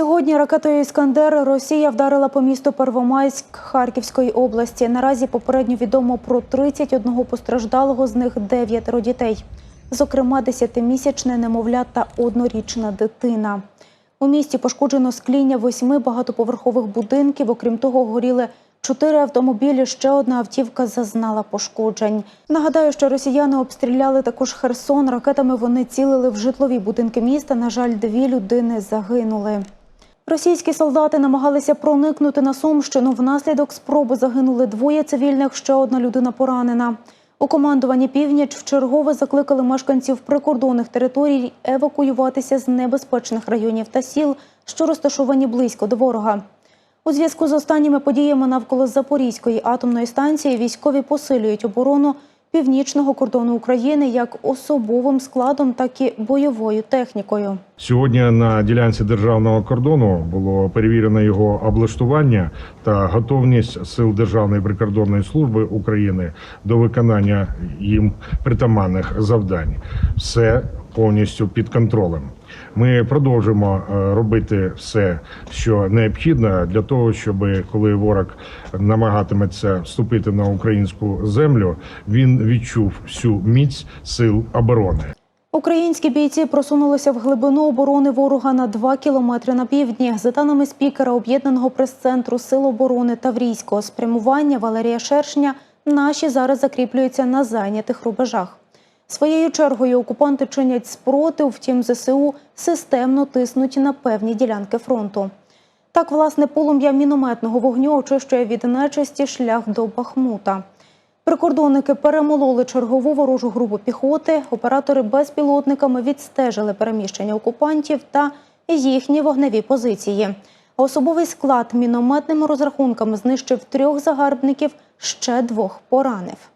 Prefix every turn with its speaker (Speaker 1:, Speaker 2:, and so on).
Speaker 1: Сьогодні ракетою Іскандер Росія вдарила по місту Первомайськ Харківської області. Наразі попередньо відомо про 31 постраждалого, з них 9 дітей. Зокрема, 10-місячне немовля та однорічна дитина. У місті пошкоджено скління восьми багатоповерхових будинків. Окрім того, горіли чотири автомобілі. Ще одна автівка зазнала пошкоджень. Нагадаю, що росіяни обстріляли також Херсон. Ракетами вони цілили в житлові будинки міста. На жаль, дві людини загинули. Російські солдати намагалися проникнути на Сумщину. Внаслідок спроби загинули двоє цивільних, ще одна людина поранена. У командуванні північ вчергове закликали мешканців прикордонних територій евакуюватися з небезпечних районів та сіл, що розташовані близько до ворога. У зв'язку з останніми подіями навколо Запорізької атомної станції військові посилюють оборону північного кордону України як особовим складом, так і бойовою технікою.
Speaker 2: Сьогодні на ділянці державного кордону було перевірено його облаштування та готовність сил Державної прикордонної служби України до виконання їм притаманних завдань. Все повністю під контролем. Ми продовжимо е, робити все, що необхідно для того, щоб коли ворог намагатиметься вступити на українську землю, він відчув всю міць сил оборони.
Speaker 1: Українські бійці просунулися в глибину оборони ворога на 2 кілометри на півдні. За даними спікера об'єднаного прес-центру Сил оборони Таврійського спрямування Валерія Шершня, наші зараз закріплюються на зайнятих рубежах. Своєю чергою окупанти чинять спротив, втім ЗСУ системно тиснуть на певні ділянки фронту. Так, власне, полум'я мінометного вогню очищує від нечисті шлях до Бахмута. Прикордонники перемололи чергову ворожу групу піхоти. Оператори безпілотниками відстежили переміщення окупантів та їхні вогневі позиції. Особовий склад мінометними розрахунками знищив трьох загарбників, ще двох поранив.